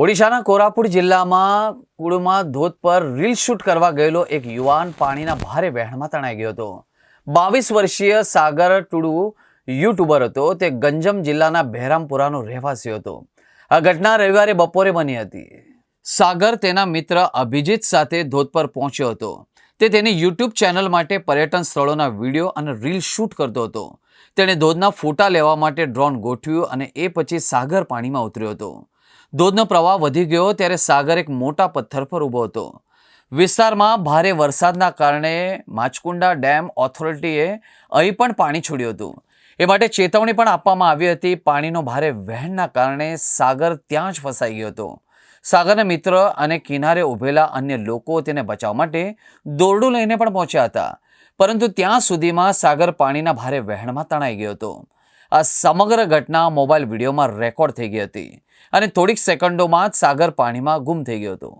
ઓડિશાના કોરાપુર જિલ્લામાં કુડમાં ધોધ પર રીલ શૂટ કરવા ગયેલો એક યુવાન પાણીના ભારે વહેણમાં તણાઈ ગયો હતો. બાવીસ વર્ષીય સાગર ટુડુ યુટ્યુબર હતો. તે ગંજમ જિલ્લાના બહેરામપુરાનો રહેવાસી હતો. આ ઘટના રવિવારે બપોરે બની હતી. સાગર તેના મિત્ર અભિજીત સાથે ધોધ પર પહોંચ્યો હતો. તે તેની યુટ્યુબ ચેનલ માટે પર્યટન સ્થળોના વીડિયો અને રીલ શૂટ કરતો હતો. તેણે ધોધના ફોટા લેવા માટે ડ્રોન ગોઠવ્યું અને એ પછી સાગર પાણીમાં ઉતર્યો હતો. ધોધનો પ્રવાહ વધી ગયો ત્યારે સાગર એક મોટા પથ્થર પર ઊભો હતો. વિસ્તારમાં ભારે વરસાદના કારણે માચકુંડા ડેમ ઓથોરિટીએ અહીં પણ પાણી છોડ્યું હતું. એ માટે ચેતવણી પણ આપવામાં આવી હતી. પાણીનો ભારે વહેણના કારણે સાગર ત્યાં જ ફસાઈ ગયો હતો. સાગરના મિત્ર અને કિનારે ઊભેલા અન્ય લોકો તેને બચાવવા માટે દોરડું લઈને પણ પહોંચ્યા હતા. પરંતુ ત્યાં સુધીમાં સાગર પાણીના ભારે વહેણમાં તણાઈ ગયો હતો. આ સમગ્ર ઘટના મોબાઈલ વિડીયોમાં રેકોર્ડ થઈ ગઈ હતી અને થોડીક સેકન્ડોમાં જ સાગર પાણીમાં ગુમ થઈ ગયો હતો.